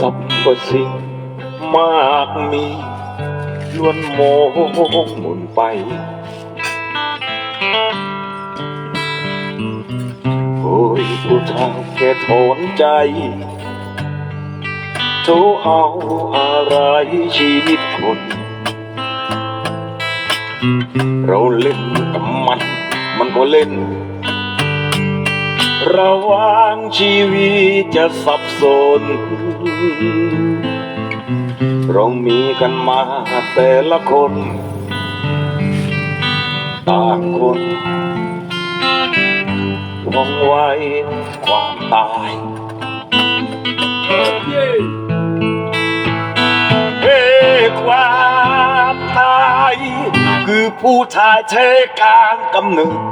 สรรพสิ่งมากมีล้วนโมงหมุนไป โอ้ยผู้ทางแค่ถอนใจโธเอาอะไรชีวิตคน เราเล่นกับมัน มันก็เล่น ระว่างชีวิตจะสับสน เรามีกันมาแต่ละคน ต่างคนหวงไว้ความตายเฮ้ความตาย คือผู้ชายเทการกำเนิด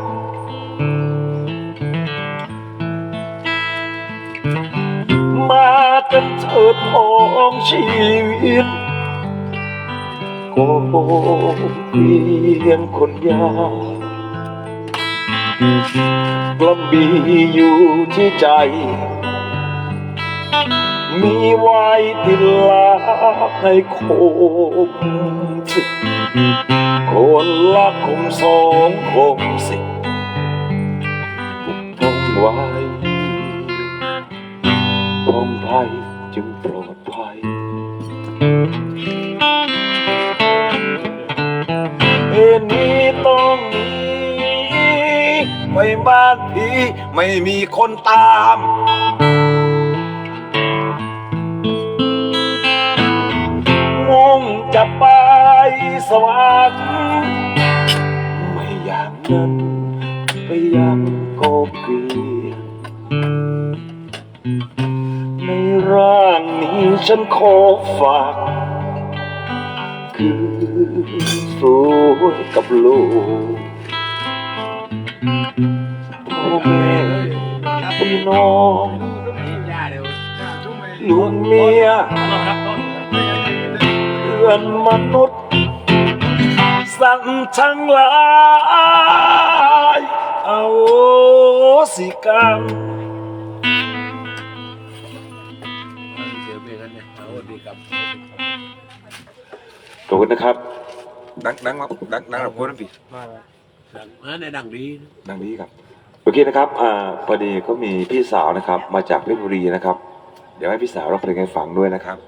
มากันเถิดพ้องชีวิตก็เพียงคนยากกระบี่อยู่ที่ใจ มีไว้ติดลาให้คมสิคนละคมสองคมสิปกป้องไว้ อดภัยจึงปลอดภัย เอ็นนี้ต้องหนีไม่บ้านพี่ไม่มีคนตามมงจะไปสวรรค์ไม่อย่างนั้นไปยังกบเก ฉันขอฝากคือสวยกับลูกพ่อแม่พี่น้องลูกเมียเพื่อนมนุษย์ สั่งทั้งหลาย เอาสิกรรม ครับขอบคุณนะครับ ดังดังมาดังดังแบบคนนั้นพี่ดังอ่าในดังดีนะดังนี้ครับโอเคนะครับอ่าพอดีก็มีพี่สาวนะครับ มาจากเพชรบุรีนะครับ เดี๋ยวให้พี่สาวร้องเพลงให้ฟังด้วยนะครับ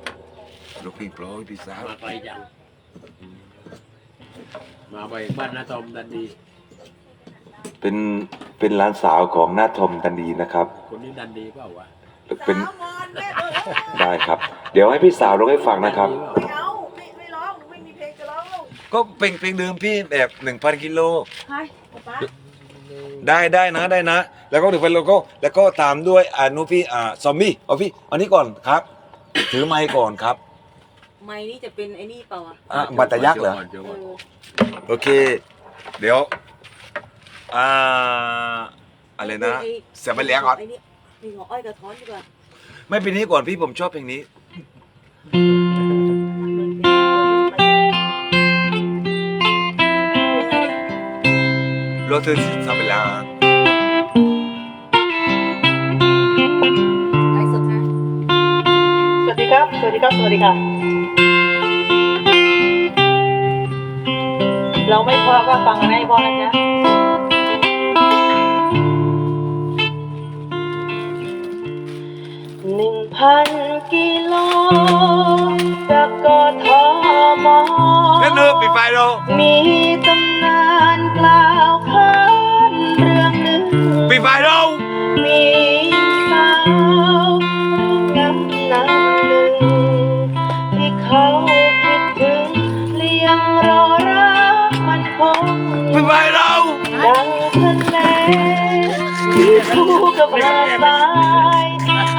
ลูกพี่โปรยพี่สาวมาไกลจังมาไปบ้านนาตอมดันดี เป็นเป็นหลานสาวของหน้าทอมดันดีนะครับ คนนี้ดันดีเปล่าวะ เป็นได้ครับ เดี๋ยวให้พี่สาวร้องให้ฟังนะครับดัดีเปล่าไม่เอาไม่ไม่ร้องไม่มีเพลงจะร้องลูกก็เพลงเพลงเดิมพี่แบบหนึ่งพันกิโลใช่ป๊าได้ได้นะได้นะ แล้วก็ถึงเป็นโลโก้แล้วก็ตามด้วยอ่านุพี่อ่าซอมบี้เอาพี่อันนี้ก่อนครับ ถือไมค์ก่อนครับไม้นี่จะเป็นไอ้นี่เปล่าอะอะบัตรยักษ์เหรอดี๋ยวเอก่อนอโอเค เดี๋ยวอ่าอะไรนะ เสียไปเลี้ยงก่อนไอ้นี่ มีหัวอ้อยกระท้อนดีกว่าไม่เป็นนี้ก่อนพี่ผมชอบเพลงนี้โรเตอร์ซาเบลาไอ้สุดนะสวัสดีครับ สวัสดีครับ สวัสดีค่ะ เราไม่พอก็ฟังกันให้พอนะจ๊ะ ล่นเนื้อปิดไฟเรามีตำนานกล่าวขานเรื่องหนึ่งปิดไฟเรามีสาวงามนางหนึ่งที่เขาคิดถึงเลี้ยงรอรักมันคงปิดไฟเราดังทะเลที่คู่กับปลาทราย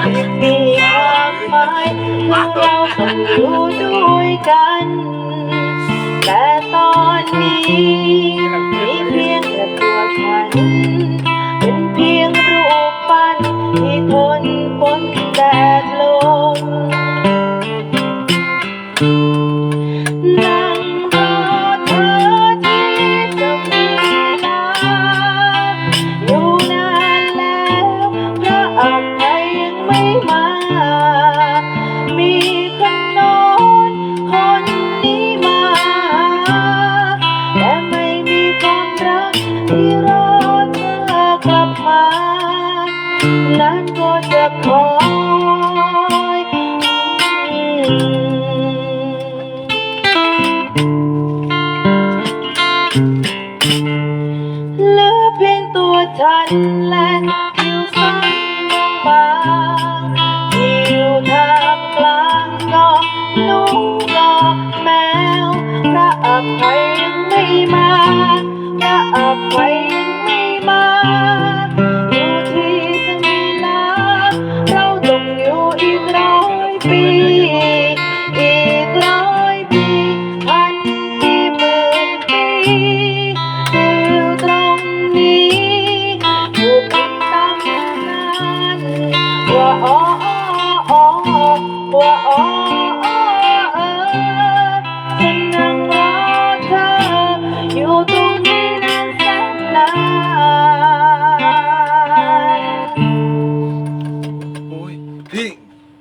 ที่มีความหมายว่าเราต้องอยู่ด้วยกัน แต่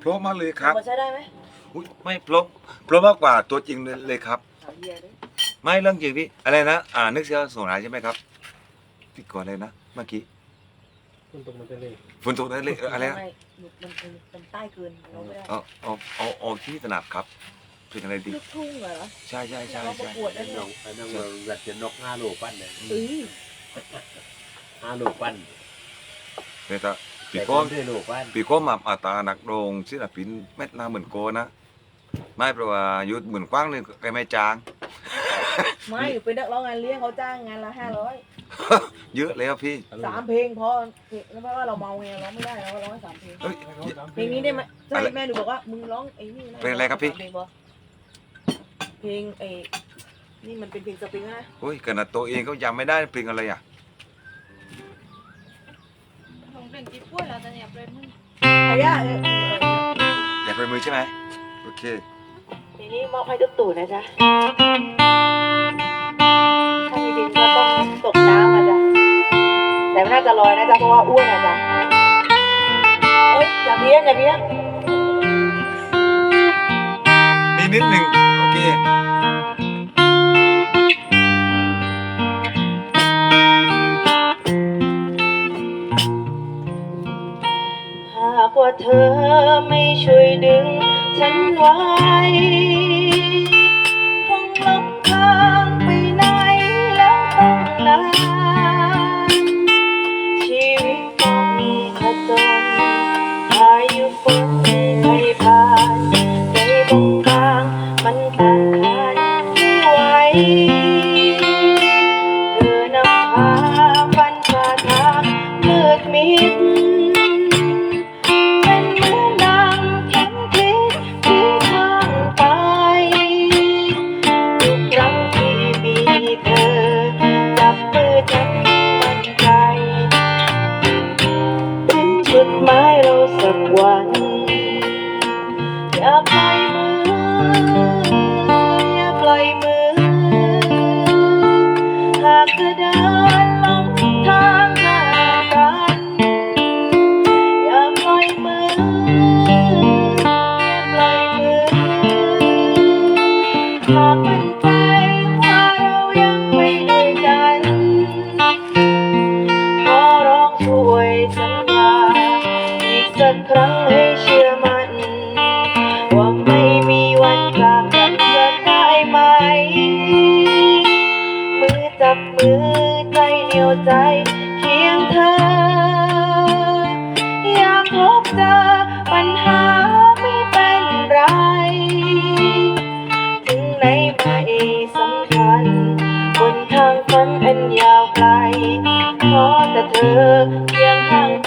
ราะมากเลยครับมาใช้ได้ไหมอุ๊ยไม่เพราะเพราะมากกว่าตัวจริงเลยเลยครับถามเฮียดิไม่เรื่องจริงพี่อะไรนะอ่านึกเสียส่งหายใช่ไหมครับพี่ก่อนเลยนะเมื่อกี้คุณตรงมันจะเลยฝนตกได้เลยเอออะไรนะ ม่หนูมันมันมันใต้เกินเราไม่ได้เอาเอาเอาเอาที่ถนัดครับเพลงอะไรดี ลูกทุ่งเหรอ ใช่ใช่ใช่เราประใช่กวดได้ไอ้ไหม น้องไอ้น้องเราอยากจะนกห้าโลปั้นเนี่ยเอ้ยห้าโลปั้นเนี่ยแต่ ปีแต่ก้อไม่ได้โลปั้นปีก้อมาอาตาหนักโดงศิลปินเม็ดหน้าเหมือนโกนะ ไม่เพราะว่ายุดเหมือนกว้างเลยแกไม่จาง ไม่อยู่เป็นนักร้องงานเลี้ยงเขาจ้างงานละห้าร้อยเยอะแล้วพี่สามเพลงพอเพลงแล้วเพราะว่าเราเมาไงร้องไม่ได้เราก็ร้องให้สามเพลงเอ้ยเพลงนี้ได้ไหมใช่แม่หนูบอกว่ามึงร้องไอ้นี่นเพลงอะไรครับพี่สามเพลงพอเพลงไอ้นี่มันเป็นเพลงสปริงนะโอ้ยขนาดตัวเองก็ยังไม่ได้เพลงอะไรอะ ของเด่นจิ๊บป่วยแล้วแต่เนี่ยเปรมมึงไอ้ย่าเออเออเอออยากไปมือใช่ไหมโอเค ทีนี้มอบให้ตุ๊กตู่นะจ๊ะ ถ้ามีดินก็ต้องตกน้ำอะจ๊ะ แต่ไม่น่าจะลอยนะจ๊ะเพราะว่าอ้วนอะจ๊ะ เอ้ยอย่าเพี้ยนอย่าเพี้ยน มีนิดหนึ่งโอเคากว่าเธอไม่ช่วยดึงฉันไว้คงลงทางไปไหนแล้วต้องนาชีวิตต้องผจญพายุฝนไม่ผ่านใจบางบางมันต้านทานไม่ไหว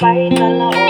ไปตลอด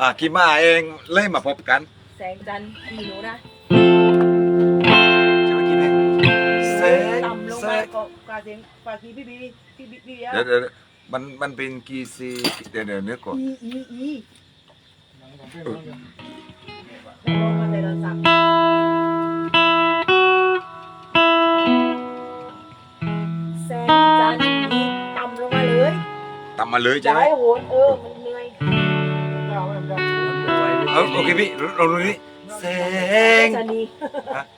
อะกี่มาเองเล่มาพบกัน แสงจันทร์มีหนูนะใช่ไหมกี่เนี่ยแสงต่ำลงแสมางก็กาเสียงปากีพี่บีพี่บีพี่บีเดี๋ยวเดี๋ยวมันมันเป็นกี่ซีเดี๋ยวเดี๋ยวเนื้อก่อนอีอีอีลงมาแต่ละสั่งแสงจันทร์มีต่ำลงมาเลยตามมาเลยอใช่ย่าไหมให้โหนเออมัน เหนื่อยเอาโอเคพี่เราดูนี่แสงจันนี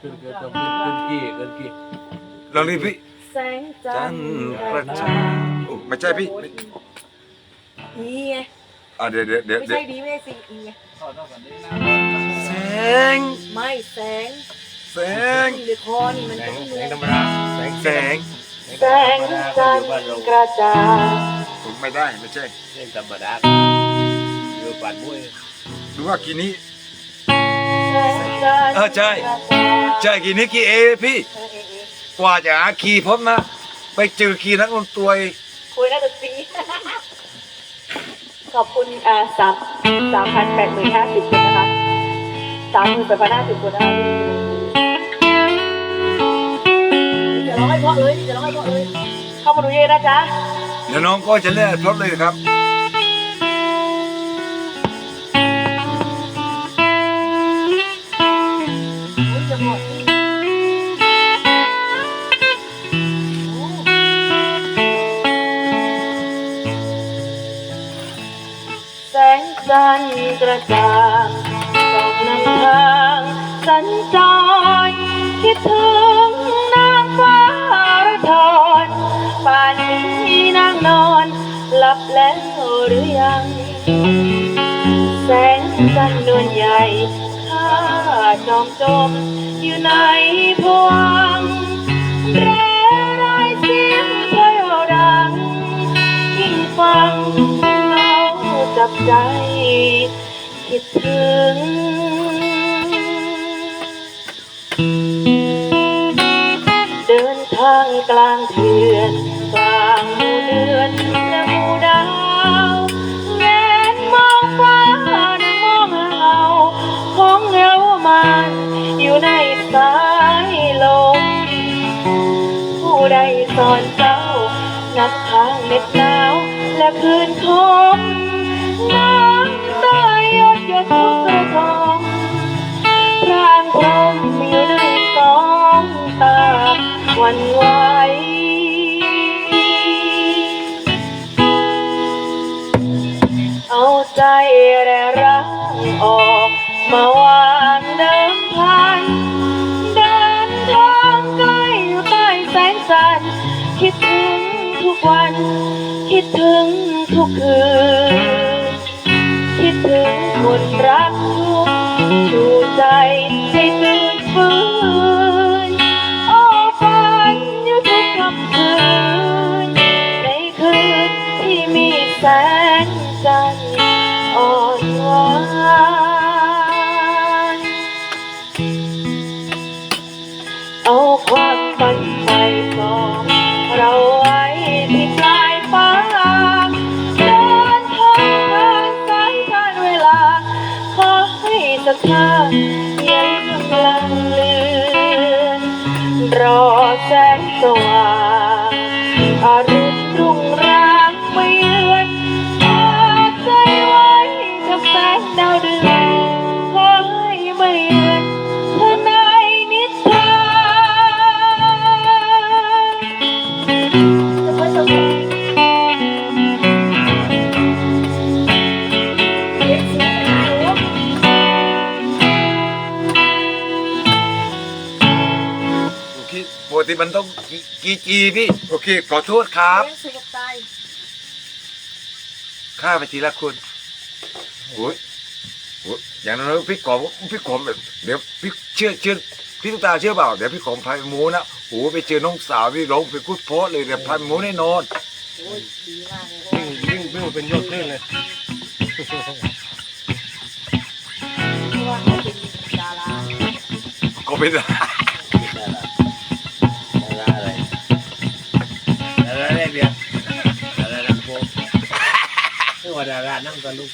ขึ้นเกินตัวขึ้นกี่เกินกี่ลองนี่พี่แสงจัจันนททร์ร์ประจันทร์โอ้ไม่ใช่พี่อีไงอะเดี๋ยวเดี๋ยวเดี๋ยวไม่เดี๋ยใช่วดีไม่ใช่สิอีไงขอต้องกันนี้นะงไม่แสงแสงที่ในคอนี่มันแสจะงไม่แสเหมืองนธรรมดาแสงแสงแสงจันทร์กระจ่างผมไม่ได้ไม่ใช่แสงธรรมดาอยู่ปัดมุ้ย ดูว่ากี่นี้แสงจันทร์เออใช่กระจ่างใช่กี่นี้กี่เอพี่เออเออเออกว่าจะหาคีย์พบนะ ไปเจอคีย์นักดนตรีคุยน่าจะซีขอบคุณอ่าสามสามพันแปดหมื่นห้าสิบคนนะคะสามหมื่นแปดพันห้าสิบคนนะคะจะร้องให้เพราะเลยจะร้องให้เพราะเลย เข้ามาดูเยอะนะจ๊ะเดี๋ยวน้องก็จะเล่นพร้อมเลยครับ ร์กระจางส่องนำทางสัญจรคิดถึงนางฟ้าระทอนป่านนี้นางนอนหลับแล้วหรือยัง แสงจันทร์นวลใหญ่ข้าจอมจมอยู่ในพวงค์แร่รเสียงเพลวดังยิ่งฟังเงาจับใจ คิดถึงเดินทางกลางเถื่อนกลางหมู่เดือนและหมู่ดาวแงนมองฟ้านั่งมองเงาของเงามันอยู่ในสายลมผู้ใดสอนเจ้านับทางเหน็ดหนาวและคืนคม วันไหวเอาใจและรักออกมาวางเดิมพันเดินทางไกลใต้แสงจันคิดถึงทุกวัน คิดถึงทุกคืน คิดถึงคนรักทุกชูใจให้ตื่นฟื้น แสงจันทร์อ่อนหวานเอาความฝันไปก่อเราไว้ที่ปลายฟ้าเดินทางาสายทานเวลา ขอให้ศรัทธายังกำลังเลือนรอแสงสว่าง กี่กี่จีพี่ โอเค ขอโทษครับ เลี้ยงสุกับตายข้าไปทีละคนโอ้ยโอ้ยอย่างนั้นพี่ขอพี่ขอแบบเดี๋ยวพี่เชื่อเชื่อพี่ตุ๊กตาเชื่อเปล่า เดี๋ยวพี่ขอพายหมูนะโอ้โหไปเจอน้องสาวพี่ร้องเพลงกุดเพราะเลยเดี๋ยวพายหมูแน่นอน โอ้ยดีมากเลยวิ่งวิ่งวิ่งเป็นยอดคลื่นเลย เพราะว่าเขาเป็นดารา ก็เป็น ดารานั่งกันลูก